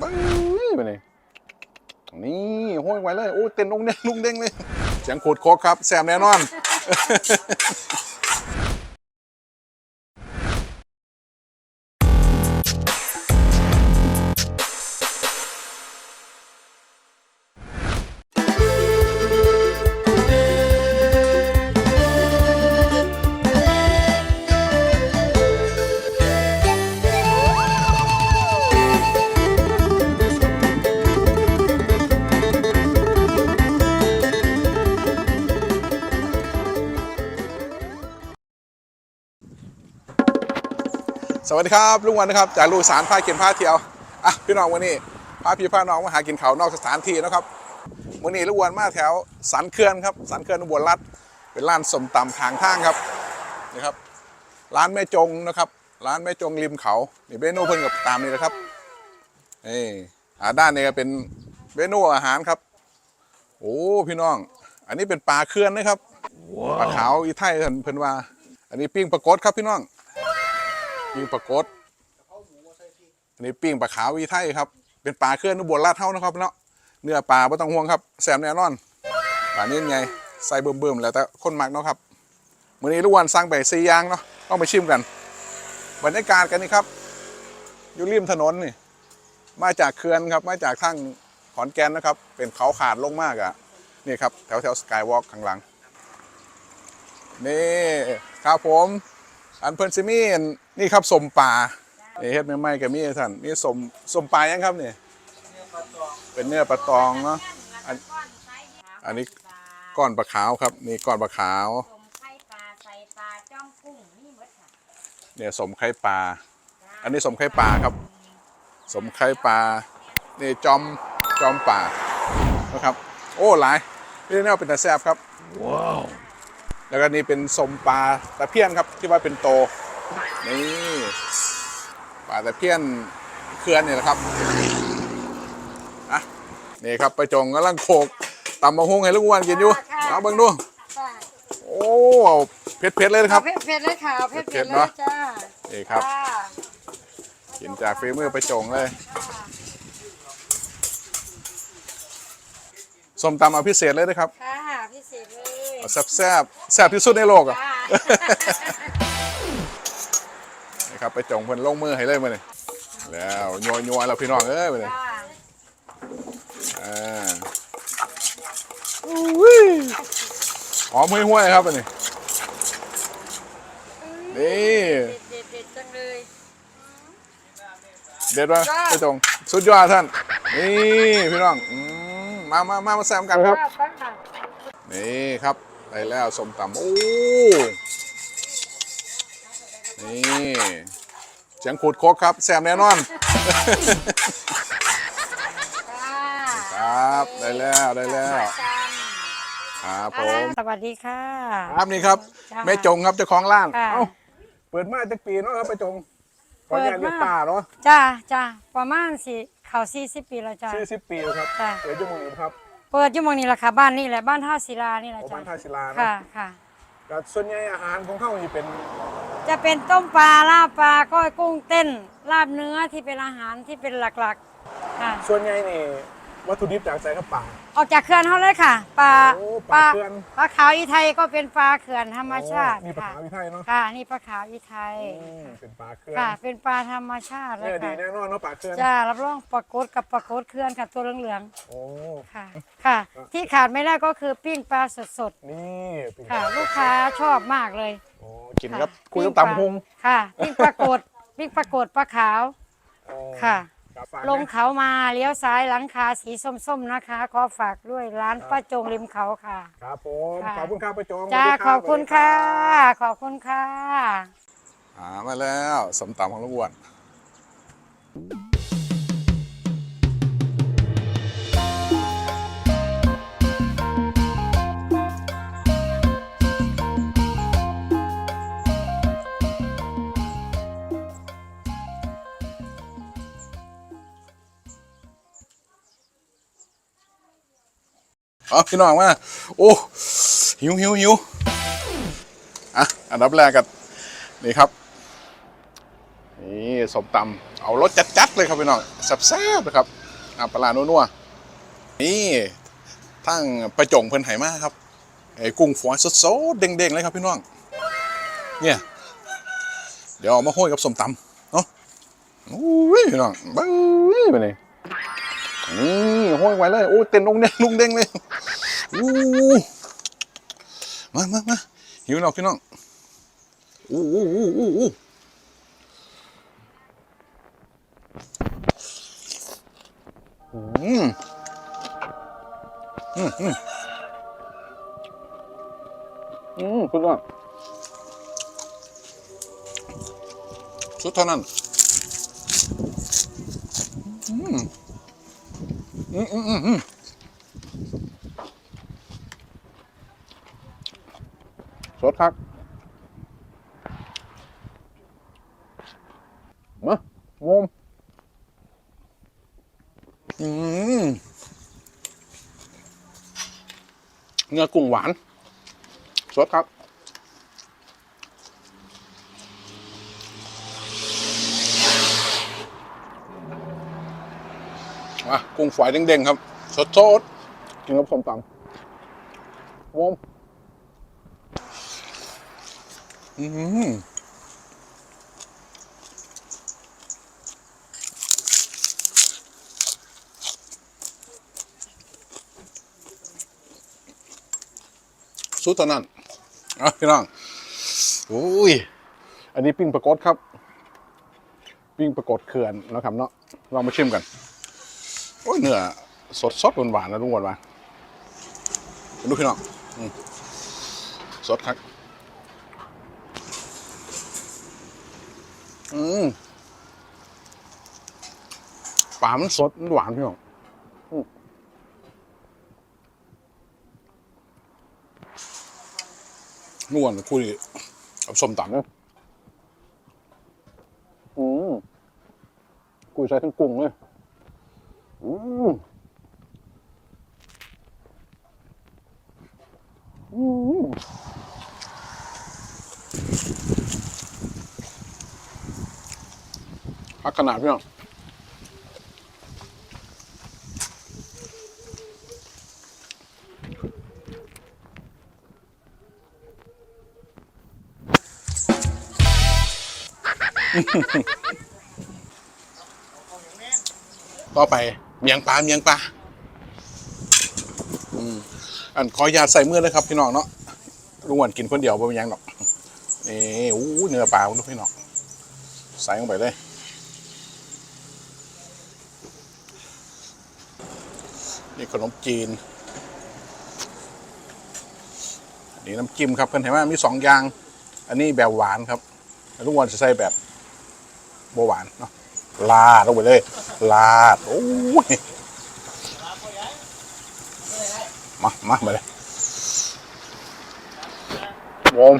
บึ้งไปเลยนี่ห้อยไว้เลย โอ้เต้นลงเด้งลุงเด้งเลยเสียงขูดคกครับ แซมแน่นอน สวัสดีครับลุงวันนะครับจากลูกสารพากินพาเที่ยวอะพี่น้องวันนี้พาพี่พาน้องมาหากินเขานอกสถานที่นะครับวันนี้ลุงวันมาแถวสันเขื่อนครับสันเขื่อนอุบลรัฐเป็นร้านสมตำทางทางครับนี่ครับ ร้านแม่จงนะครับ ร้านแม่จงริมเขานี่เมนูเพิ่นกับตามนี่นะครับนี่อ่าด้านนี้ก็เป็นเมนูอาหารครับ โอ้พี่น้อง อันนี้เป็นปลาเขื่อนนะครับปลาขาวอีไทยเพิ่นเพิ่นว่า อันนี้ปิ้งปลากดครับพี่น้อง ปิ้งปลากดอันนี้ปิ้งปลาขาววีไทยครับ เป็นปลาเคลื่อนอุบลราดเท่านะครับเนาะ เนื้อปลาไม่ต้องห่วงครับแซมแน่นอนปลานี้ไงใส่เบิ่มๆแล้วแต่คนมักเนาะครับมื้อนี้ลูกวันสั่งไปสี่ย่างเนาะต้องไปชิมกัน บรรยากาศกันนี่ครับ อยู่ริมถนนนี่ มาจากเขื่อนครับ มาจากทางขอนแก่นนะครับ เป็นเขาขาดลงมากอะ่ะ นี่ครับแถวแถวสกายวอล์กข้างหลัง นี่ครับผม อันเพิ่นซิมีน นี่ครับสมปลานี่เฮ็ดใหม่ๆก็มีท่านนี่สมสมปลายังครับนี่เป็นเนื้อปลาตองเนาะอันอันนี้ก้อนปลาขาวครับนี่ก้อนปลาขาวสมไข่ปลาใส่ปลาจ้องกุ้งนี่หมดค่ะเนี่ยสมไข่ปลาอันนี้สมไข่ปลาครับ สมไข่ปลานี่จอมจอมป่านะครับ โอ้หลายนี่แนวเป็นตาแซ่บครับว้าวแล้วก็นี่เป็นสมปลาตะเพียนครับที่ว่าเป็นโต นี่ปลาตะเพียนเคลื่อนนี่แหละครับอะนี่ครับไปจงกำลังโขกตำมะฮุ่งให้ลูกอ้วันกินอยู่เอาเบิ่งดูค่ะโอ้เผ็ดเผ็ดๆเลยนะครับเผ็ดเผ็ดๆเลยค่ะเผ็ดเผ็เผ็ดดๆเลเนอะยจ้านี่ครับจ้ากินจากฝีมือไปจงเลยส้มตำเอาพิเศษเลยนะครับค่ะพิเศษเลยเอาแซ่บแซ่บแซ่บที่สุดในโลกอะ จ้านี่ครับ ไปจงเพิ่นลงมือให้เลยมาเลยแล้วยัวยัวๆแล้วพี่น้องเอ้ยมาเลยจ้าอ่าอุ้ยหอมห้วยๆครับอันนี้นี่เด็ดเด็ดเด็ดจังเลยเด็ดวะไปจงสุดยอดท่าน นี่พี่น้องอืมมามามามาแซมกันครับจ้าตั้งค่ะนี่ครับได้แล้วส้มตำโอ้ นี่เสียงขูดโคกครับแซมแน่นอนจ้าครับได้แล้วได้แล้วจ้าครับผมสวัสดีค่ะ ครับนี่ครับจ้าแม่จงครับเจ้าของร้านค่ะ เอ้าเปิดมาจากปีเนาะครับแม่จงขออนุญาตเปิเรีดยมากป้าเนาะจ้าจ้าประมาณสิเขาสี่สิบปีแล้วจ้าสี่สิบปีแล้วครับจ้ะเดี๋ยวจะมึงครับ เปิดอยู่หมองนี้แหละค่ะบ้านนี่แหละบ้านท่าศิลานี่แหละประจ้ามาณท่าศิลาเนาะค่ะค่ะ แต่ส่วนใหญ่อาหารของเขานี่เป็น จะเป็นต้มปลาลาบปลาก้อยกุ้งเต้นลาบเนื้อที่เป็นอาหารที่เป็นหลักๆค่ะ ส่วนใหญ่นี่วัตถุดิบจากใจครับป่า ออกจากเขื่อนเขาเลยค่ะปลาโอ้ปลาเขื่อน ปลาขาวอีไทยก็เป็นปลาเขื่อนธรรมชาติโอ้นี่ปลาค่ะขาววิไทยเนาะค่ะ นี่ปลาขาวอีไทย อืมเป็นปลาเคลื่อนค่ะ เป็นปลาธรรมชาติเลเนี่ยยดีค่ะแน่นอนเนาะปลาเคลื่อนจ้ารับรองปลากดกับปลากดเขื่อนค่ะตัวเหลืองโอ้ๆค่ะ ค่ะ ที่ขาดไม่ได้ก็คือปิ้งปลาสดนี่เป็นๆค่ะ ลูกค้าชอบมากเลย โอ้กินกับะคุยกับปิ้ปลา ตำฮงค่ะปิ้งปลากดปิ้งปลากดปลาขาวโอ้ค่ะครับฝากลงนะเขามาเลี้ยวซ้ายหลังคาสีส้มๆนะคะ ขอฝากด้วยร้านป้าจงริมเขาค่ะ ครับผมค่ะ ขอบคุณครับประจงจ้าสวัสดีขอบคุณสวัสดีค่ะรับขอบคุณค่ะอ่ามาแล้วสมตำของลูกอ้วน อ๋อพี่น้องมาโอ้หิวหิวหิวอะอันดับแรกกันนี่ครับนี่สมตำเอารสจัดๆเลยครับพี่น้องแซ่บๆเลยครับอ่าปลาร้านัวๆนี่ทั้งประจงเพิ่นไหมาครับไอ้กุ้งฝอยสดๆเด้งๆเลยครับพี่น้องเนี่ยเดี๋ยวเอามาห้อยกับสมตำเนาะอุ้ยพี่น้องบ้ยไปเลย นี่ห้อยไว้เลยโอ้เต้นลงเด้งลุงเด้งเลยอู้มามามาหิวแล้วพี่น้องอู้อู้อู้อู้อู้อืมอืมอืมอืมคุณว่าสุดเท่านั้นอืม อืมอืมอืมสดครับมางมอืมเนื้อกุ้งหวาน สดครับ อะกุ้งฝอยเด้งๆครับสดสดๆกินกับส้มตำวมอืมสุดเท่านั้นอะพี่น้องโอ้ย อันนี้ปิ้งปลากดครับ ปิ้งปลากดเขื่อนนะครับเนาะลองมาชิมกัน โอ้ยเนื้อสดสดหวานๆนะทุกคนมาดูพี่น้องอืมสดครับอืมปลามันสดมันหวานพี่น้องนวลคุยกับส้มตำเนี่ยอืมกุยใส่ทั้งกุ้งเลย อืมอืมพักขนาดพี่น้องต่อไป เมียงปลาเมียงปลาอืมอันขออยาใส่มือนะครับพี่น้องเนาะลุงหวนกินคนเดียวบ่เป็นหยังหรอกนี่อู้เนื้อปลาลูกพี่น้องใส่ลงไปเลยนี่ขนมจีนนนี้น้ำจิ้มครับเพื่อนเห็นไหมมีสองอย่าง อันนี้แบบหวานครับลุงหวนจะใส่แบบบหวานเนาะ ลาดลงไปเลย ลาด โอ้ย มา มาไปเลยโอม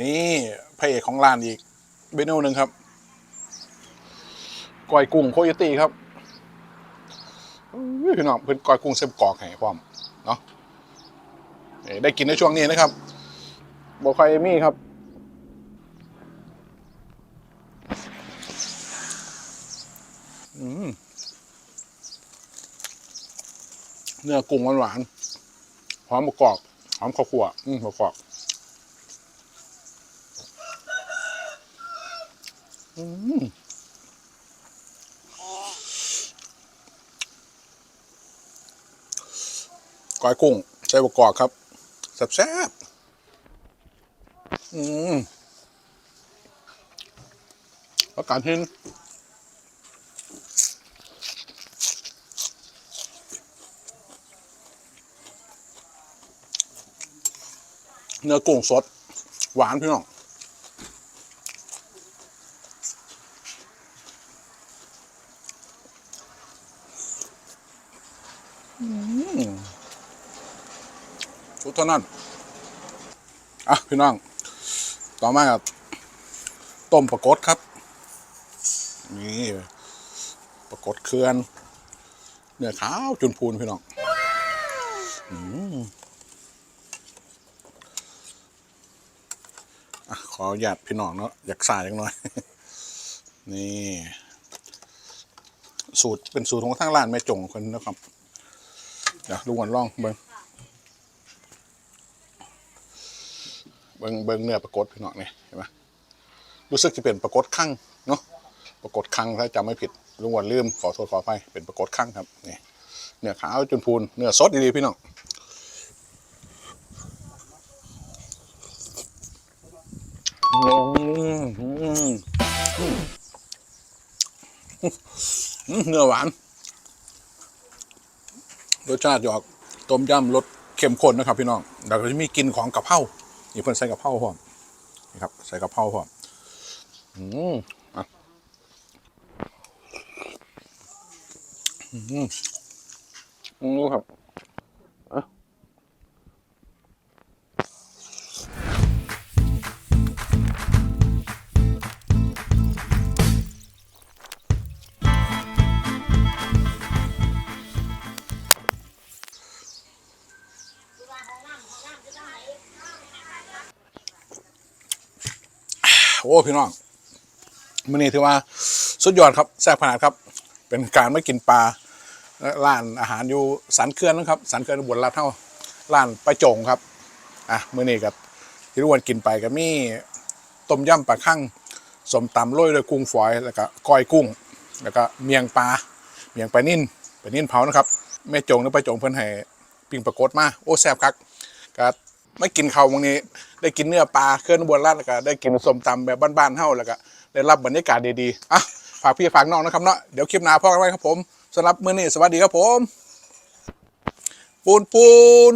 นี่พระเอกของร้านอีก เมนูหนึ่งครับก้อยกุ้งโคโยตี้ครับพี่น้องเพิ่นก้อยกุ้งเส้นกรอกให้พร้อมเนาะ ได้กินในช่วงนี้นะครับบอคอยมี่ครับเนื้อกุ้งหวานๆหอมประกอบหอมข้าวคั่วอืมประกอบอืมก้อยกุ้งใส่ประกอบครับ แซ่บอืมอาการเห็นเนื้อกุ้งสด หวานพี่น้อง เท่านั้นอะพี่น้อง ต่อมาครัต้มปลากดครับ นี่ปลากดเคลื่อนเนื้อขาวจุนพูนพี่น้องอขอหยาดพี่น้องเนาะอยากสายยังน้อย นี่ สูตรเป็นสูตรของทางร้านแม่จงคนนะครับ เดี๋ยวลุงวันลองเบิ้ง เบิ้งเบิ้งเนื้อปรากฏพี่น้องนี่เห็นไหมรู้สึกจะเป็นปรากฏข้างเนาะปรากฏข้างถ้าจำไม่ผิดลุงวันลืมขอโทษขออภัยเป็นปรากฏข้างครับนี่เนื้อขาวจนพูนเนื้อสดดีๆพี่น้องเนื้อหวานรสชาติจะออกต้มยำรสเข้มข้นนะครับพี่น้องแล้วก็จะมีกลิ่นของกะเพรา นี่เพิ่นใส่กะเพราพร้อมนี่ครับ ใส่กะเพราพร้อมอืมอะอืมอืมครับ โอ้พี่น้องมื้อนี้ถือว่าสุดยอดครับแซ่บขนาดครับ เป็นการไม่กินปลาและร้านอาหารอยู่สันเขื่อนนะครับสันเขื่อนอุบลรัฐเท่าร้านปลาโจงครับอะมื้อนี้กับที่ทุกวันกินไปก็มีต้มยำปลาคั่งสมตำโรยด้วยกุ้งฝอยแล้วก็ก้อยกุ้ง แล้วก็เมียงปลาเมียงปลานิ่นปลานิ่นเผานะครับแม่โจงหรือปลาโจงเพิ่นให้ปิ้งปลากดมาโอ้แซ่บคักก็ ไม่กินข้าววันนี้ ได้กินเนื้อปลาเคลื่อนบวนลรัฐแล้วก็ได้กินสมตำแบบบ้านๆเฮาแล้วก็ได้รับบรรยากาศดีๆอะฝากพี่ฝากน้องนะครับเนาะเดี๋ยวคลิปหน้าพ่อกันไว้ครับผมสำหรับมื้อนี้สวัสดีครับผม ปูนปูน